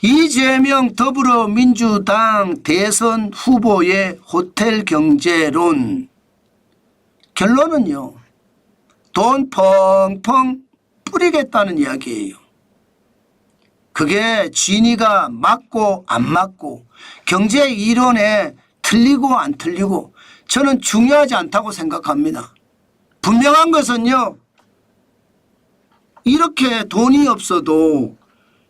이재명 더불어민주당 대선 후보의 호텔 경제론 결론은요. 돈 펑펑 뿌리겠다는 이야기예요. 그게 진위가 맞고 안 맞고 경제 이론에 틀리고 안 틀리고 저는 중요하지 않다고 생각합니다. 분명한 것은요. 이렇게 돈이 없어도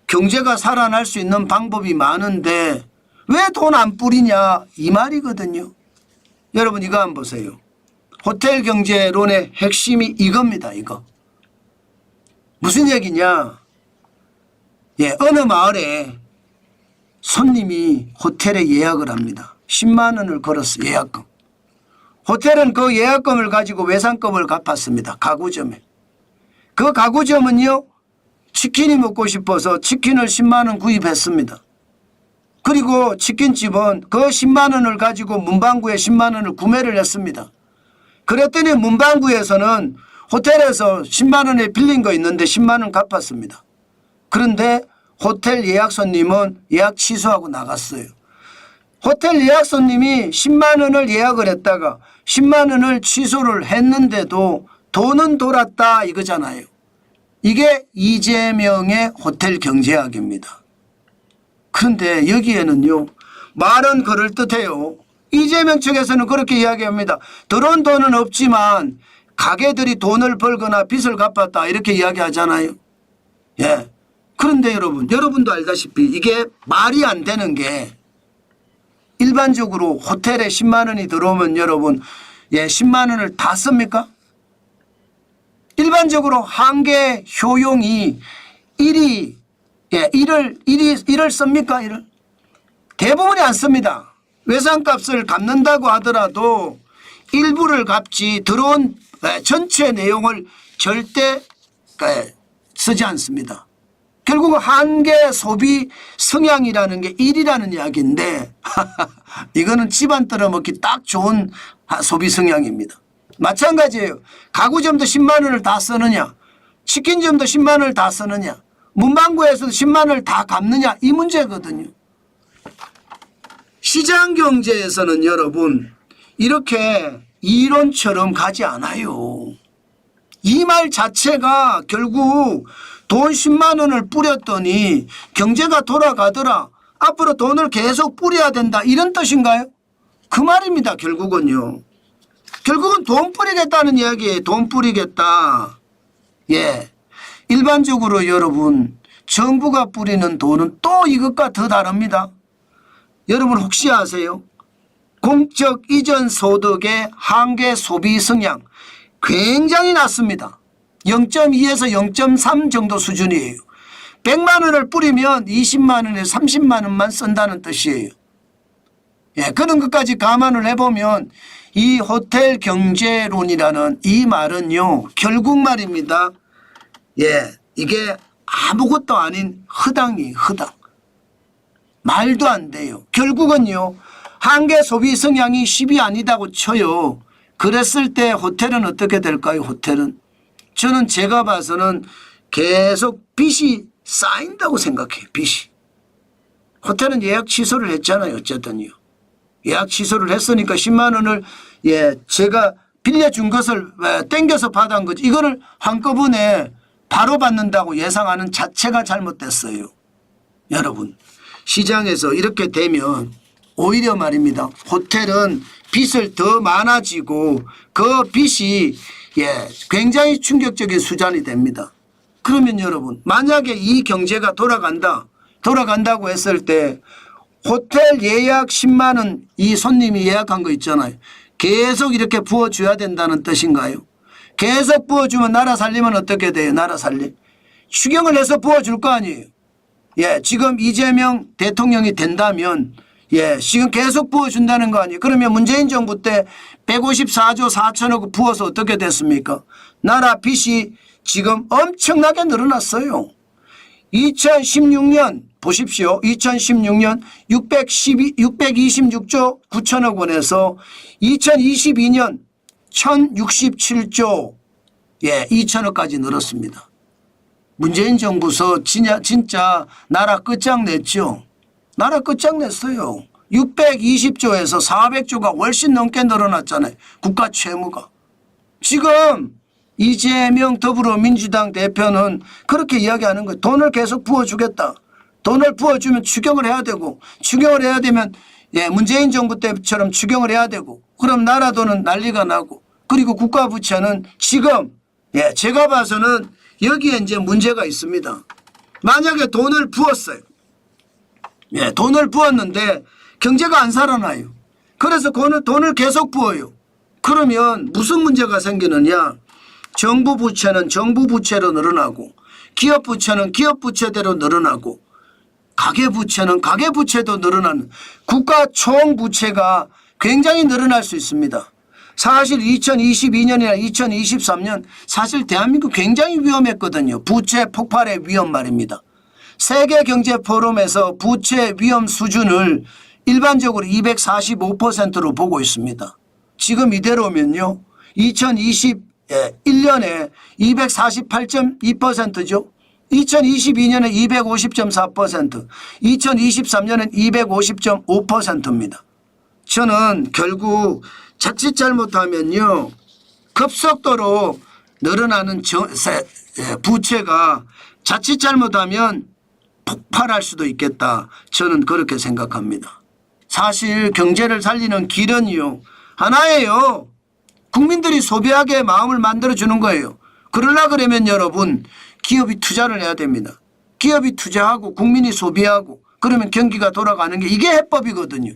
경제가 살아날 수 있는 방법이 많은데 왜 돈 안 뿌리냐 이 말이거든요. 여러분 이거 한번 보세요. 호텔 경제론의 핵심이 이겁니다. 이거. 무슨 얘기냐. 예, 어느 마을에 손님이 호텔에 예약을 합니다. 10만 원을 걸었어 예약금. 호텔은 그 예약금을 가지고 외상금을 갚았습니다. 가구점에. 그 가구점은요. 치킨이 먹고 싶어서 치킨을 10만 원 구입했습니다. 그리고 치킨집은 그 10만 원을 가지고 문방구에 10만 원을 구매를 했습니다. 그랬더니 문방구에서는 호텔에서 10만 원에 빌린 거 있는데 10만 원 갚았습니다. 그런데 호텔 예약 손님은 예약 취소하고 나갔어요. 호텔 예약 손님이 10만 원을 예약을 했다가 10만 원을 취소를 했는데도 돈은 돌았다 이거잖아요. 이게 이재명의 호텔 경제학입니다. 그런데 여기에는요. 말은 그럴 듯해요. 이재명 측에서는 그렇게 이야기합니다. 들어온 돈은 없지만 가게들이 돈을 벌거나 빚을 갚았다 이렇게 이야기하잖아요. 예. 그런데 여러분, 여러분도 알다시피 이게 말이 안 되는 게 일반적으로 호텔에 10만 원이 들어오면 여러분, 예, 10만 원을 다 씁니까? 일반적으로 한계 효용이 1이 예, 1을 1이 1을 씁니까? 1을? 대부분이 안 씁니다. 외상값을 갚는다고 하더라도 일부를 갚지 들어온 에, 전체 내용을 절대 에, 쓰지 않습니다. 결국 한계 소비 성향이라는 게 1이라는 이야기인데 이거는 집안 떨어먹기 딱 좋은 하- 소비 성향입니다. 마찬가지예요. 가구점도 10만 원을 다 쓰느냐 치킨점도 10만 원을 다 쓰느냐 문방구에서도 10만 원을 다 갚느냐 이 문제거든요. 시장 경제에서는 여러분 이렇게 이론처럼 가지 않아요. 이 말 자체가 결국 돈 10만 원을 뿌렸더니 경제가 돌아가더라. 앞으로 돈을 계속 뿌려야 된다. 이런 뜻인가요? 그 말입니다. 결국은요. 결국은 돈 뿌리겠다는 이야기예요. 돈 뿌리겠다. 예. 일반적으로 여러분 정부가 뿌리는 돈은 또 이것과 더 다릅니다. 여러분 혹시 아세요? 공적 이전 소득의 한계 소비 성향 굉장히 낮습니다. 0.2에서 0.3 정도 수준이에요. 100만 원을 뿌리면 20만 원에 30만 원만 쓴다는 뜻이에요. 예, 그런 것까지 감안을 해보면 이 호텔 경제론이라는 이 말은요, 결국 말입니다. 예, 이게 아무것도 아닌 허당이 허당. 말도 안 돼요. 결국은요, 한계 소비 성향이 10이 아니다고 쳐요. 그랬을 때 호텔은 어떻게 될까요, 호텔은? 저는 제가 봐서는 계속 빚이 쌓인다고 생각해요, 빚이. 호텔은 예약 취소를 했잖아요, 어쨌든요. 예약 취소를 했으니까 10만 원을 예 제가 빌려준 것을 왜 땡겨서 받은 거지 이거를 한꺼번에 바로 받는다고 예상하는 자체가 잘못됐어요. 여러분 시장에서 이렇게 되면 오히려 말입니다. 호텔은 빚을 더 많아지고 그 빚이 예 굉장히 충격적인 수준이 됩니다. 그러면 여러분 만약에 이 경제가 돌아간다 돌아간다고 했을 때 호텔 예약 10만 원 이 손님이 예약한 거 있잖아요. 계속 이렇게 부어줘야 된다는 뜻인가요? 계속 부어주면 나라 살리면 어떻게 돼요? 나라 살림. 추경을 해서 부어줄 거 아니에요. 예, 지금 이재명 대통령이 된다면 예, 지금 계속 부어준다는 거 아니에요. 그러면 문재인 정부 때 154조 4천억 부어서 어떻게 됐습니까? 나라 빚이 지금 엄청나게 늘어났어요. 2016년 보십시오. 2016년 612, 626조 9천억 원에서 2022년 1067조 예, 2천억까지 늘었습니다. 문재인 정부서 진짜, 진짜 나라 끝장냈죠. 나라 끝장냈어요. 620조에서 400조가 훨씬 넘게 늘어났잖아요. 국가 채무가. 지금 이재명 더불어민주당 대표는 그렇게 이야기하는 거예요. 돈을 계속 부어주겠다. 돈을 부어주면 추경을 해야 되고 추경을 해야 되면 예, 문재인 정부 때처럼 추경을 해야 되고 그럼 나라 돈은 난리가 나고 그리고 국가 부채는 지금 예, 제가 봐서는 여기에 이제 문제가 있습니다. 만약에 돈을 부었어요. 예, 돈을 부었는데 경제가 안 살아나요. 그래서 돈을, 돈을 계속 부어요. 그러면 무슨 문제가 생기느냐? 정부 부채는 정부 부채로 늘어나고 기업 부채는 기업 부채대로 늘어나고 가계 부채는 가계 부채도 늘어나는 국가 총 부채가 굉장히 늘어날 수 있습니다. 사실 2022년이나 2023년 사실 대한민국 굉장히 위험했거든요. 부채 폭발의 위험 말입니다. 세계 경제 포럼에서 부채 위험 수준을 일반적으로 245%로 보고 있습니다. 지금 이대로면요. 2021년에 248.2%죠. 2022년에 250.4%, 2023년은 250.5%입니다. 저는 결국 자칫 잘못하면요. 급속도로 늘어나는 저- 세- 예, 부채가 자칫 잘못하면 폭발할 수도 있겠다. 저는 그렇게 생각합니다. 사실 경제를 살리는 길은요. 하나예요. 국민들이 소비하게 마음을 만들어 주는 거예요. 그러려 그러면 여러분 기업이 투자를 해야 됩니다. 기업이 투자하고 국민이 소비하고 그러면 경기가 돌아가는 게 이게 해법이거든요.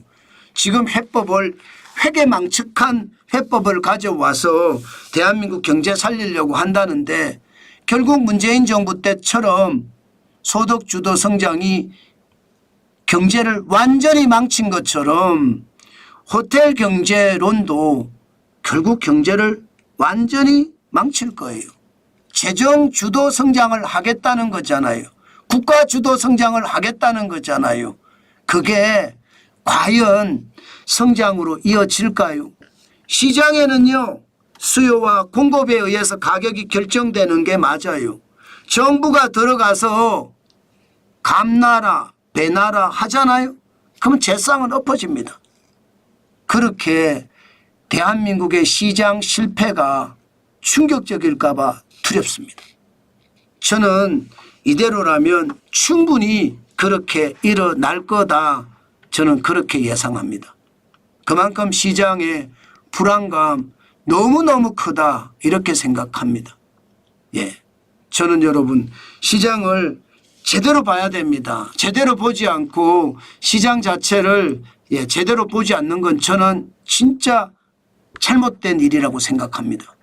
지금 해법을 회계망측한 해법을 가져와서 대한민국 경제 살리려고 한다는데 결국 문재인 정부 때처럼 소득 주도 성장이 경제를 완전히 망친 것처럼 호텔 경제론도 결국 경제를 완전히 망칠 거예요. 재정 주도 성장을 하겠다는 거잖아요. 국가 주도 성장을 하겠다는 거잖아요. 그게 과연 성장으로 이어질까요? 시장에는요, 수요와 공급에 의해서 가격이 결정되는 게 맞아요. 정부가 들어가서 감나라, 배나라 하잖아요. 그러면 재상은 엎어집니다. 그렇게 대한민국의 시장 실패가 충격적일까봐 두렵습니다. 저는 이대로라면 충분히 그렇게 일어날 거다. 저는 그렇게 예상합니다. 그만큼 시장의 불안감 너무너무 크다. 이렇게 생각합니다. 예. 저는 여러분 시장을 제대로 봐야 됩니다. 제대로 보지 않고 시장 자체를 예, 제대로 보지 않는 건 저는 진짜 잘못된 일이라고 생각합니다.